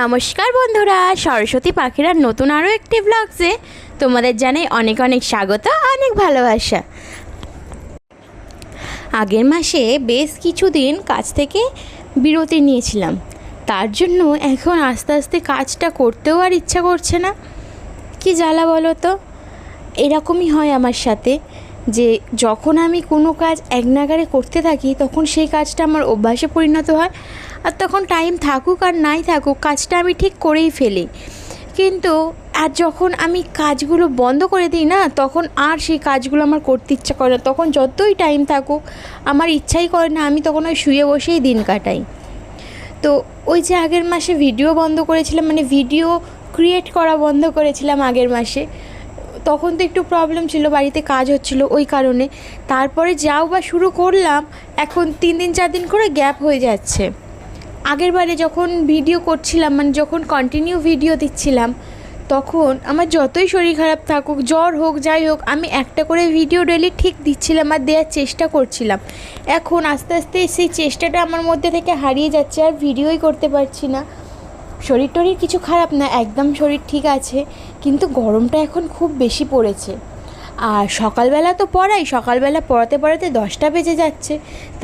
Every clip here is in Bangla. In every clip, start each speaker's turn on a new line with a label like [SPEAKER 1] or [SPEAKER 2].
[SPEAKER 1] নমস্কার বন্ধুরা, সরস্বতী পাখিরার নতুন আরও একটি ব্লগসে তোমাদের জানাই অনেক অনেক স্বাগত, অনেক ভালোবাসা। আগের মাসে বেশ কিছুদিন কাজ থেকে বিরতি নিয়েছিলাম। তার জন্য এখন আস্তে আস্তে কাজটা করতেও আর ইচ্ছা করছে না। কি জ্বালা বলো তো? এরকমই হয় আমার সাথে যে যখন আমি কোনো কাজ এক নাগারে করতে থাকি, তখন সেই কাজটা আমার অভ্যাসে পরিণত হয়। আর তখন টাইম থাকুক আর নাই থাকুক, কাজটা আমি ঠিক করেই ফেলি। কিন্তু আর যখন আমি কাজগুলো বন্ধ করে দিই না, তখন আর সেই কাজগুলো আমার করতে ইচ্ছা করে না। তখন যতই টাইম থাকুক, আমার ইচ্ছাই করে না, আমি তখন ওই শুয়ে বসেই দিন কাটাই। তো ওই যে আগের মাসে ভিডিও বন্ধ করেছিলাম মানে ভিডিও ক্রিয়েট করা বন্ধ করেছিলাম আগের মাসে, তখন তো একটু প্রবলেম ছিল, বাড়িতে কাজ হচ্ছিল ওই কারণে। তারপরে যাও বা শুরু করলাম, এখন তিন দিন, চার দিন করে গ্যাপ হয়ে যাচ্ছে। আগের বারে যখন ভিডিও করছিলাম মানে যখন কন্টিনিউ ভিডিও দিচ্ছিলাম, তখন আমার যতই শরীর খারাপ থাকুক, জ্বর হোক, যাই হোক, আমি একটা করে ভিডিও ডেলি ঠিক দিচ্ছিলাম আর দেওয়ার চেষ্টা করছিলাম। এখন আস্তে আস্তে সেই চেষ্টাটা আমার মধ্যে থেকে হারিয়ে যাচ্ছে আর ভিডিওই করতে পারছি না। শরীর টরীর কিছু খারাপ না, একদম শরীর ঠিক আছে, কিন্তু গরমটা এখন খুব বেশি পড়েছে। আর সকালবেলা তো পড়াই, সকালবেলা পড়াতে পড়াতে দশটা বেজে যাচ্ছে।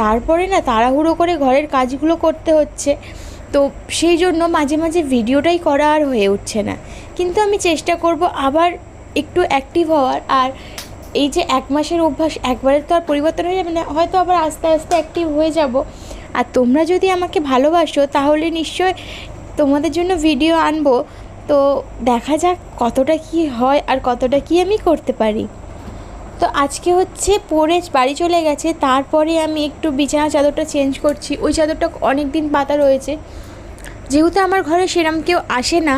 [SPEAKER 1] তারপরে না তাড়াহুড়ো করে ঘরের কাজগুলো করতে হচ্ছে। তো সেই জন্য মাঝে মাঝে ভিডিওটাই করা আর হয়ে উঠছে না। কিন্তু আমি চেষ্টা করব আবার একটু অ্যাক্টিভ হওয়ার। আর এই যে এক মাসের অভ্যাস, একবারে তো আর পরিবর্তন হয়ে যাবে না, হয়তো আবার আস্তে আস্তে অ্যাক্টিভ হয়ে যাব। আর তোমরা যদি আমাকে ভালোবাসো, তাহলে নিশ্চয় তোমাদের জন্য ভিডিও আনব। তো দেখা যাক কতটা কি হয় আর কতটা কি আমি করতে পারি। তো আজকে হচ্ছে পরে বাড়ি চলে গেছে তারপরে আমি একটু বিছানা চাদরটা চেঞ্জ করছি। ওই চাদরটা অনেক দিন পাতা রয়েছে। যেহেতু আমার ঘরে সেরম কেউ আসে না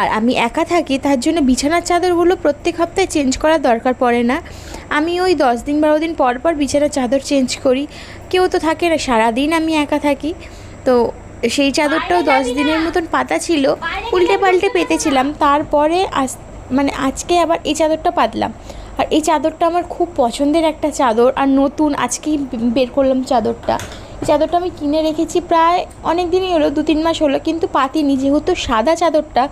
[SPEAKER 1] আর আমি একা থাকি তার জন্য বিছানার চাদরগুলো প্রত্যেক সপ্তাহে চেঞ্জ করার দরকার পড়ে না। আমি ওই দশ দিন বারো দিন পর পর বিছানার চাদর চেঞ্জ করি। কেউ তো থাকে না সারাদিন আমি একা থাকি। তো সেই চাদরটাও দশ দিনের মতন পাতা ছিল উল্টে পাল্টে পেতেছিলাম। তারপরে আজ মানে আজকে আবার এই চাদরটা পাতলাম। আর এই চাদরটা আমার খুব পছন্দের একটা চাদর। আর নতুন, আজকেই বের করলাম চাদরটা। চাদরটা আমি কিনে রেখেছি প্রায় অনেক দিনই হলো দু তিন মাস হলো, কিন্তু পাতিনি। যেহেতু সাদা চাদরটা,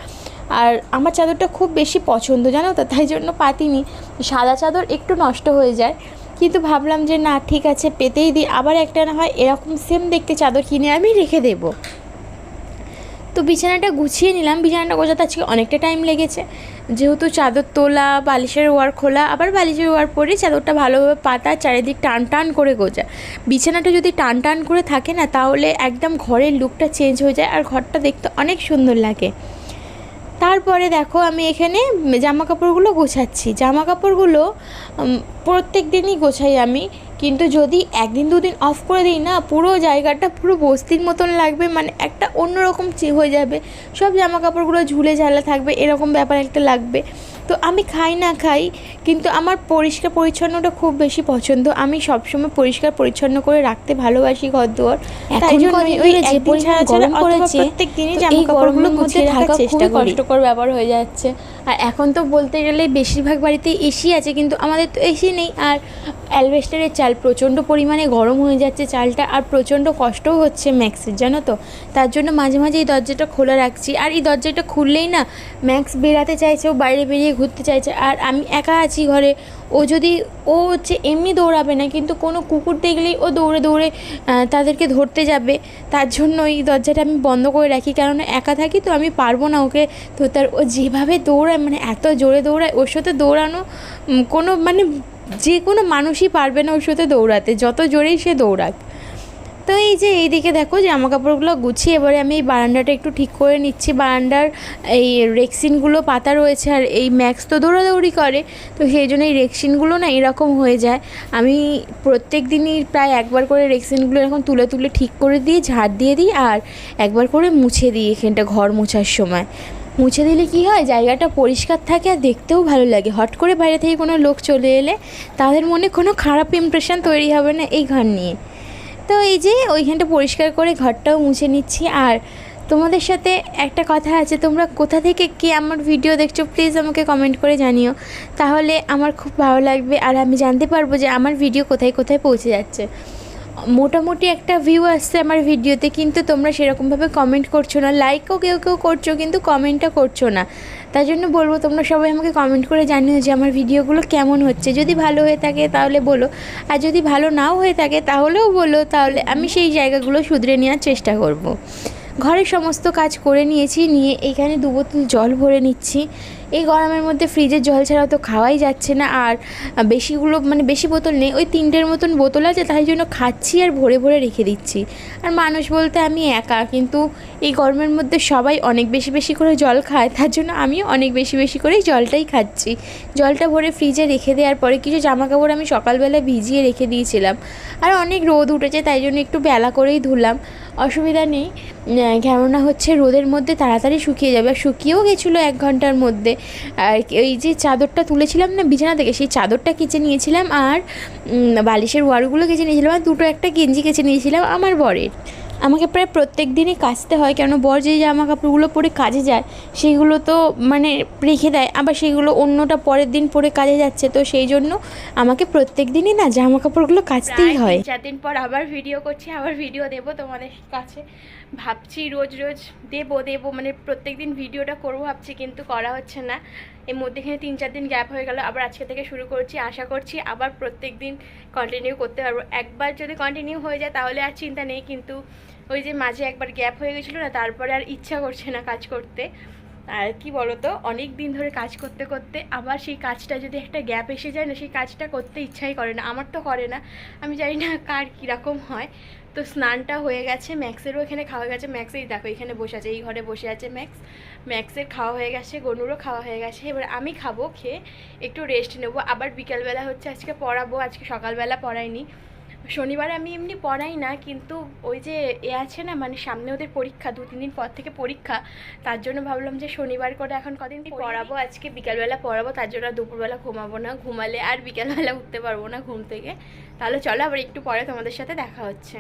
[SPEAKER 1] আর আমার চাদরটা খুব বেশি পছন্দ, জানো তো? তাই জন্য পাতিনি। সাদা চাদর একটু নষ্ট হয়ে যায়। কিন্তু ভাবলাম যে না, ঠিক আছে, পেতেই দিই। আবার একটা না হয় এরকম সেম দেখতে চাদর কিনে আমি রেখে দেবো। তো বিছানাটা গুছিয়ে নিলাম। বিছানাটা গোছাতে আজকে অনেকটা টাইম লেগেছে। যেহেতু চাদর তোলা, বালিশের ওয়ার খোলা, আবার বালিশের ওয়ার পরে চাদরটা ভালোভাবে পাতা চারিদিক টান টান করে গোজা। বিছানাটা যদি টান টান করে থাকে না, তাহলে একদম ঘরের লুকটা চেঞ্জ হয়ে যায় আর ঘরটা দেখতে অনেক সুন্দর লাগে। তারপরে দেখো আমি এখানে জামা কাপড়গুলো গোছাচ্ছি। জামা কাপড়গুলো প্রত্যেক দিনই গোছাই আমি। কিন্তু যদি একদিন দুদিন অফ করে দিই না পুরো জায়গাটা পুরো বস্তির মতন লাগবে মানে একটা অন্যরকম হয়ে যাবে। সব জামা কাপড়গুলো ঝুলে ঝালা থাকবে এরকম ব্যাপার একটা লাগবে। তো আমি খাই না খাই কিন্তু আমার পরিষ্কার পরিচ্ছন্নটা খুব বেশি পছন্দ। আমি সবসময় পরিষ্কার পরিচ্ছন্ন করে রাখতে ভালোবাসি ঘর দুয়ার তাই জন্য ওই একদিন ছাড়া ছাড়া প্রত্যেক দিনই জামা কাপড়গুলো
[SPEAKER 2] মধ্যে থাকা
[SPEAKER 1] চেষ্টা কষ্টকর ব্যাপার হয়ে যাচ্ছে। আর এখন তো বলতে গেলে বেশিরভাগ বাড়িতে এসি আছে, কিন্তু আমাদের তো এসি নেই। আর অ্যালবেস্টারের চাল প্রচণ্ড পরিমাণে গরম হয়ে যাচ্ছে চালটা, আর প্রচণ্ড কষ্টও হচ্ছে ম্যাক্সের, জানো তো? তার জন্য মাঝে মাঝে এই দরজাটা খোলা রাখছি। আর এই দরজাটা খুললেই না ম্যাক্স বেরাতে চাইছে, ও বাইরে বেরিয়ে ঘুরতে চাইছে। আর আমি একা আছি ঘরে। ও যদি, ও হচ্ছে এমনি দৌড়াবে না, কিন্তু কোনো কুকুর দেখলেই ও দৌড়ে দৌড়ে তাদেরকে ধরতে যাবে। তার জন্য এই দরজাটা আমি বন্ধ করে রাখি। কেননা একা থাকি তো আমি পারব না ওকে। তো তার, ও যেভাবে দৌড়ায় মানে এত জোরে দৌড়ায়, ওর সাথে দৌড়ানো কোনো মানে যে কোনো মানুষই পারবে না ওর সাথে দৌড়াতে, যত জোরেই সে দৌড়াক। তো এই যে এইদিকে দেখো জামা কাপড়গুলো গুছিয়ে, এবারে আমি এই বারান্দাটা একটু ঠিক করে নিচ্ছি। বারান্দার এই রেক্সিনগুলো পাতা রয়েছে আর এই ম্যাক্স তো দৌড়াদৌড়ি করে, তো সেই জন্য এই রেক্সিনগুলো না এরকম হয়ে যায়। আমি প্রত্যেক দিনই প্রায় একবার করে রেক্সিনগুলো এরকম তুলে তুলে ঠিক করে দিয়ে, ঝাড় দিয়ে দিই আর একবার করে মুছে দিই এখানটা ঘর মোছার সময়। মুছে দিলে কি হয়? জায়গাটা পরিষ্কার থাকে আর দেখতেও ভালো লাগে। হট করে বাইরে থেকে কোনো লোক চলে এলে তাদের মনে কোনো খারাপ ইমপ্রেশন তৈরি হবে না এই ঘর নিয়ে। তো এই যে ওইখানটা পরিষ্কার করে ঘরটাও মুছে নিচ্ছি। আর তোমাদের সাথে একটা কথা আছে, তোমরা কোথা থেকে কে আমার ভিডিও দেখছ প্লিজ আমাকে কমেন্ট করে জানিও। তাহলে আমার খুব ভালো লাগবে। আর আমি জানতে পারব যে আমার ভিডিও কোথায় কোথায় পৌঁছে যাচ্ছে। মোটামুটি একটা ভিউ আসছে আমার ভিডিওতে কিন্তু তোমরা সেরকমভাবে কমেন্ট করছ না। লাইকও কেউ কেউ করছ, কিন্তু কমেন্টটা করছ না। তাই জন্য বলব, তোমরা সবাই আমাকে কমেন্ট করে জানিও যে আমার ভিডিওগুলো কেমন হচ্ছে। যদি ভালো হয়ে থাকে তাহলে বলো, আর যদি ভালো নাও হয়ে থাকে তাহলেও বলো, তাহলে আমি সেই জায়গাগুলো শুধরে নেওয়ার চেষ্টা করব। ঘরের সমস্ত কাজ করে নিয়েছি, নিয়ে এখানে দু বোতল জল ভরে নিচ্ছি। এই গরমের মধ্যে ফ্রিজের জল ছাড়াও তো খাওয়াই যাচ্ছে না। আর বেশিগুলো মানে বেশি বোতল নেই। ওই তিনটের মতন বোতল আছে, তাই জন্য খাচ্ছি আর ভরে ভরে রেখে দিচ্ছি। আর মানুষ বলতে আমি একা, কিন্তু এই গরমের মধ্যে সবাই অনেক বেশি বেশি করে জল খায়, তার জন্য আমিও অনেক বেশি বেশি করেই জলটাই খাচ্ছি। জলটা ভরে ফ্রিজে রেখে দেওয়ার পরে কিছু জামা কাপড় আমি সকালবেলা ভিজিয়ে রেখে দিয়েছিলাম। আর অনেক রোদ উঠেছে, তাই জন্য একটু বেলা করেই ধুলাম। অসুবিধা নেই। কেননা হচ্ছে রোদের মধ্যে তাড়াতাড়ি শুকিয়ে যাবে। আর শুকিয়েও গেছিল এক ঘণ্টার মধ্যে। এই যে চাদরটা তুলেছিলাম না বিছানা থেকে সেই চাদরটা কেচে নিয়েছিলাম আর বালিশের ওয়ারগুলো কেচে নিয়েছিলাম আর দুটো একটা গেঞ্জি কেচে নিয়েছিলাম আমার বরের। আমাকে প্রায় প্রত্যেক দিনই কাচতে হয় কেন বর যে জামা কাপড়গুলো পরে কাজে যায় সেগুলো তো মানে রেখে দেয় আবার সেগুলো অন্যটা পরের দিন পরে কাজে যাচ্ছে তো সেই জন্য আমাকে প্রত্যেক দিনই না জামা কাপড়গুলো কাচতেই হয়। চার দিন পর আবার ভিডিও করছি আবার ভিডিও দেবো তোমাদের কাছে। ভাবছি রোজ রোজ দেবো দেবো মানে প্রত্যেক দিন ভিডিওটা করব ভাবছি, কিন্তু করা হচ্ছে না। এর মধ্যেখানে তিন চার দিন গ্যাপ হয়ে গেল, আবার আজকে থেকে শুরু করছি, আশা করছি আবার প্রত্যেক দিন কন্টিনিউ করতে পারব। একবার যদি কন্টিনিউ হয়ে যায় তাহলে আর চিন্তা নেই, কিন্তু ওই যে মাঝে একবার গ্যাপ হয়ে গেছিল না, তারপরে আর ইচ্ছা করছে না কাজ করতে। আর কি বলতো, অনেক দিন ধরে কাজ করতে করতে আবার সেই কাজটা যদি একটা গ্যাপ এসে যায় না, সেই কাজটা করতে ইচ্ছাই করে না, আমার তো করে না। আমি জানি না কার কীরকম হয়। তো স্নানটা হয়ে গেছে ম্যাক্সেরও এখানে খাওয়া গেছে। ম্যাক্সেই দেখো এখানে বসে আছে এই ঘরে বসে আছে ম্যাক্স। ম্যাক্সের খাওয়া হয়ে গেছে গনুরও খাওয়া হয়ে গেছে। এবার আমি খাব খেয়ে একটু রেস্ট নেব। আবার বিকালবেলা হচ্ছে আজকে পড়াবো আজকে সকালবেলা পড়াইনি। শনিবার আমি এমনি পড়াই না কিন্তু ওই যে এ আছে না মানে সামনে ওদের পরীক্ষা দু তিন দিন পর থেকে পরীক্ষা তার জন্য ভাবলাম যে শনিবার করে এখন কদিন পড়াবো আজকে বিকালবেলা পড়াবো তার জন্য দুপুরবেলা ঘুমাবো না। ঘুমালে আর বিকালবেলা উঠতে পারব না ঘুম থেকে। তাহলে চলো আবার একটু পরে তোমাদের সাথে দেখা হচ্ছে।